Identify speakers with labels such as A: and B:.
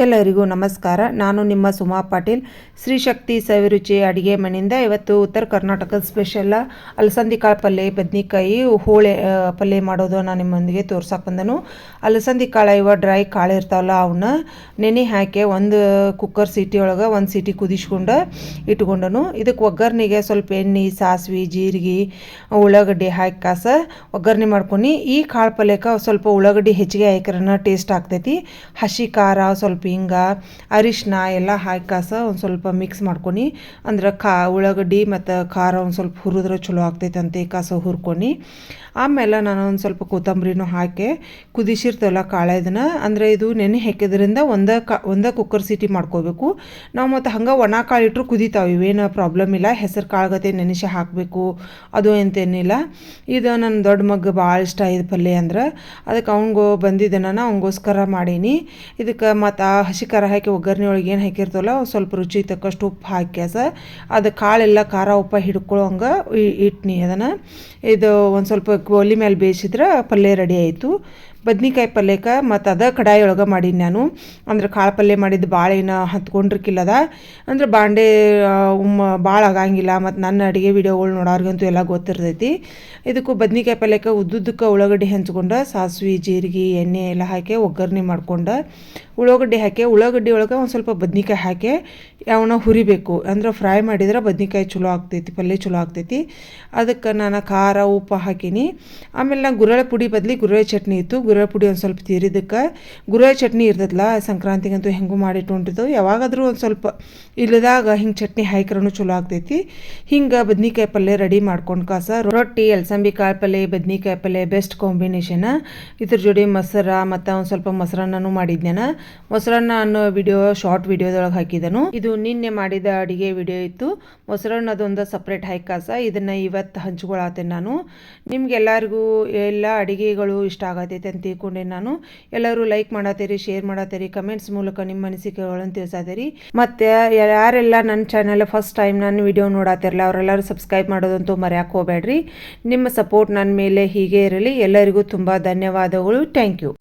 A: ಎಲ್ಲರಿಗೂ ನಮಸ್ಕಾರ. ನಾನು ನಿಮ್ಮ ಸುಮಾ ಪಾಟೀಲ್. ಶ್ರೀ ಶಕ್ತಿ ಸವಿರುಚಿ ಅಡುಗೆ ಮನೆಯಿಂದ ಇವತ್ತು ಉತ್ತರ ಕರ್ನಾಟಕದ ಸ್ಪೆಷಲ್ ಅಲಸಂದಿ ಕಾಳು ಪಲ್ಯ ಬದ್ನಿಕಾಯಿ, ಹೋಳೆ ಪಲ್ಯ ಮಾಡೋದು ನಾನು ನಿಮ್ಮೊಂದಿಗೆ ತೋರ್ಸಕ್ಕೆ ಬಂದನು. ಅಲಸಂದಿ ಕಾಳು ಇವ ಡ್ರೈ ಕಾಳು ಇರ್ತಾವಲ್ಲ ಅವನ್ನ ನೆನೆ ಹಾಕಿ ಒಂದು ಕುಕ್ಕರ್ ಸೀಟಿ ಒಳಗೆ ಒಂದು ಸೀಟಿ ಕುದಿಸ್ಕೊಂಡು ಇಟ್ಕೊಂಡನು. ಇದಕ್ಕೆ ಒಗ್ಗರ್ನಿಗೆ ಸ್ವಲ್ಪ ಎಣ್ಣೆ, ಸಾಸ್ವೆ, ಜೀರಿಗೆ, ಉಳ್ಳಾಗಡ್ಡಿ ಹಾಕಿ ಕಾಸ ಒಗ್ಗರಣೆ ಮಾಡ್ಕೊಂಡು ಈ ಕಾಳು ಪಲ್ಯಕ್ಕೆ ಸ್ವಲ್ಪ ಉಳ್ಳಾಗಡ್ಡಿ ಹೆಚ್ಚಿಗೆ ಹಾಕಿರನ ಟೇಸ್ಟ್ ಆಗ್ತೈತಿ. ಹಸಿ ಖಾರ ಸ್ವಲ್ಪ ಹಿಂಗ ಅರಿಶಿನ ಎಲ್ಲ ಹಾಕಿ ಕಾಸ ಒಂದು ಸ್ವಲ್ಪ ಮಿಕ್ಸ್ ಮಾಡ್ಕೊಂಡು ಅಂದ್ರೆ ಕಾ, ಉಳ್ಳಾಗಡ್ಡಿ ಮತ್ತು ಖಾರ ಒಂದು ಸ್ವಲ್ಪ ಹುರಿದ್ರೆ ಚಲೋ ಆಗ್ತೈತೆ ಅಂತ ಈ ಕಾಸ ಹುರ್ಕೊಂಡು ಆಮೇಲೆ ನಾನು ಒಂದು ಸ್ವಲ್ಪ ಕೊತ್ತಂಬರಿನೂ ಹಾಕಿ ಕುದಿಸಿರ್ತೇವಲ್ಲ ಕಾಳೆ ಇದನ್ನು ಅಂದರೆ ಇದು ನೆನೆ ಹಾಕಿದ್ರಿಂದ ಒಂದೇ ಕಾ, ಒಂದೇ ಕುಕ್ಕರ್ ಸಿಟಿ ಮಾಡ್ಕೋಬೇಕು. ನಾವು ಮತ್ತು ಹಂಗೆ ಒಣ ಕಾಳು ಇಟ್ಟರು ಕುದಿತಾವೆ, ಇವೇನು ಪ್ರಾಬ್ಲಮ್ ಇಲ್ಲ. ಹೆಸರು ಕಾಳುಗತೆ ನೆನೆಸಿ ಹಾಕಬೇಕು, ಅದು ಅಂತೇನಿಲ್ಲ ಇದು ನನ್ನ ದೊಡ್ಡ ಮಗ ಭಾಳ ಇಷ್ಟ ಇದು ಪಲ್ಯ ಅಂದ್ರೆ. ಅದಕ್ಕೆ ಅವ್ನಿಗೂ ಬಂದಿದ್ದೆ ನಾನು ಅವನಿಗೋಸ್ಕರ ಮಾಡೀನಿ. ಇದಕ್ಕೆ ಮತ್ತು ಹಸಿ ಖಾರ ಹಾಕಿ ಒಗ್ಗರಣೆ ಒಳಗೆ ಏನು ಹಾಕಿರ್ತವಲ್ಲ ಸ್ವಲ್ಪ ರುಚಿ ತಕ್ಕಷ್ಟು ಉಪ್ಪು ಹಾಕ್ಯಾಸ ಅದು ಕಾಳೆಲ್ಲ ಖಾರ ಉಪ್ಪ ಹಿಡ್ಕೊಳ್ಳೋ ಹಂಗೆ ಇಟ್ನಿ ಅದನ್ನು. ಇದು ಒಂದು ಸ್ವಲ್ಪ ಒಲೆ ಮೇಲೆ ಬೇಯಿಸಿದ್ರೆ ಪಲ್ಯ ರೆಡಿ ಆಯಿತು. ಬದ್ನಿಕಾಯಿ ಪಲ್ಯಕ್ಕೆ ಮತ್ತು ಅದ ಕಡಾಯಿ ಒಳಗೆ ಮಾಡೀನಿ ನಾನು. ಅಂದ್ರೆ ಕಾಳು ಪಲ್ಯ ಮಾಡಿದ್ದು ಭಾಳ ಏನು ಹತ್ಕೊಂಡಿರ್ಕಿಲ್ಲದ. ಅಂದ್ರೆ ಬಾಂಡೆ ಉಮ್ಮ ಭಾಳ ಆಗಂಗಿಲ್ಲ. ಮತ್ತು ನನ್ನ ಅಡುಗೆ ವಿಡಿಯೋಗಳು ನೋಡೋರ್ಗಂತೂ ಎಲ್ಲ ಗೊತ್ತಿರ್ತೈತಿ. ಇದಕ್ಕೂ ಬದ್ನಿಕಾಯಿ ಪಲ್ಯಕ್ಕೆ ಉದ್ದುದ್ದಕ್ಕೆ ಉಳ್ಳಾಗಡ್ಡಿ ಹೆಂಚ್ಕೊಂಡು, ಸಾಸ್ವೆ, ಜೀರಿಗೆ, ಎಣ್ಣೆ ಎಲ್ಲ ಹಾಕಿ ಒಗ್ಗರಣೆ ಮಾಡ್ಕೊಂಡು. ಉಳ್ಳಾಗಡ್ಡಿ ಹಾಕಿ, ಉಳ್ಳಾಗಡ್ಡಿ ಒಳಗೆ ಒಂದು ಸ್ವಲ್ಪ ಬದ್ನಿಕಾಯಿ ಹಾಕಿ ಅವನ್ನ ಹುರಿಬೇಕು. ಅಂದ್ರೆ ಫ್ರೈ ಮಾಡಿದ್ರೆ ಬದ್ನಿಕಾಯಿ ಚಲೋ ಆಗ್ತೈತಿ, ಪಲ್ಯ ಚಲೋ ಆಗ್ತೈತಿ. ಅದಕ್ಕೆ ನಾನು ಖಾರ, ಉಪ್ಪು ಹಾಕೀನಿ. ಆಮೇಲೆ ನಾನು ಗುರಳೆ ಪುಡಿ ಬದಲಿ ಗುರಳೆ ಚಟ್ನಿ ಇತ್ತು. ಗುರಳೆ ಪುಡಿ ಒಂದು ಸ್ವಲ್ಪ ತೀರಿದಕ್ಕೆ ಗುರ ಚಟ್ನಿ ಇರ್ತದಲ್ಲ ಸಂಕ್ರಾಂತಿಗಂತೂ ಹೆಂಗೂ ಮಾಡಿಟ್ಕೊಂಡಿರ್ತೇವೆ ಯಾವಾಗಾದರೂ ಒಂದು ಸ್ವಲ್ಪ ಇಲ್ಲದಾಗ ಹಿಂಗೆ ಚಟ್ನಿ ಹಾಕಿರೂ ಚಲೋ ಆಗ್ತೈತಿ. ಹಿಂಗೆ ಬದ್ನಿಕಾಯಿ ಪಲ್ಯ ರೆಡಿ ಮಾಡ್ಕೊಂಡು ಕಾಸ. ರೊಟ್ಟಿ, ಅಲಸಂಬಿ ಕಾಯಿ ಪಲ್ಯ, ಬದ್ನಿಕಾಯಿ ಪಲ್ಯ ಬೆಸ್ಟ್ ಕಾಂಬಿನೇಷನ್. ಇದ್ರ ಜೋಡಿ ಮೊಸರ ಮತ್ತು ಒಂದು ಸ್ವಲ್ಪ ಮೊಸರನ್ನೂ ಮಾಡಿದ್ನೇನ ಮೊಸರನ್ನ ಅನ್ನೋ ವಿಡಿಯೋ ಶಾರ್ಟ್ ವಿಡಿಯೋದೊಳಗೆ ಹಾಕಿದನು. ಇದು ನಿನ್ನೆ ಮಾಡಿದ ಅಡಿಗೆ ವಿಡಿಯೋ ಇತ್ತು. ಮೊಸರನ್ನದೊಂದು ಸಪ್ರೇಟ್ ಹೈಕಾಸ ಕಾಸ. ಇದನ್ನು ಇವತ್ತು ಹಂಚ್ಕೊಳತ್ತೆ ನಾನು. ನಿಮ್ಗೆಲ್ಲರಿಗೂ ಎಲ್ಲ ಅಡಿಗೆಗಳು ಇಷ್ಟ ಆಗತೈತೆ ಅಂತ ತಿಳ್ಕೊಂಡೆ ನಾನು. ಎಲ್ಲರೂ ಲೈಕ್ ಮಾಡತ್ತೀರಿ ಶೇರ್ ಮಾಡತ್ತೀರಿ ಕಮೆಂಟ್ಸ್ ಮೂಲಕ ನಿಮ್ಮ ಅನಿಸಿಕೆಗಳನ್ನು ತಿಳಿಸತ್ತೀರಿ ಮತ್ತು ಯಾರೆಲ್ಲ ನನ್ನ ಚಾನಲ್ ಫಸ್ಟ್ ಟೈಮ್ ನನ್ನ ವಿಡಿಯೋ ನೋಡತ್ತಿರಲ್ಲ ಅವರೆಲ್ಲರೂ ಸಬ್ಸ್ಕ್ರೈಬ್ ಮಾಡೋದಂತೂ ಮರೆಯಕ್ಕೆ ಹೋಗಬೇಡ್ರಿ. ನಿಮ್ಮ ಸಪೋರ್ಟ್ ನನ್ನ ಮೇಲೆ ಹೀಗೆ ಇರಲಿ. ಎಲ್ಲರಿಗೂ ತುಂಬ ಧನ್ಯವಾದಗಳು. Thank you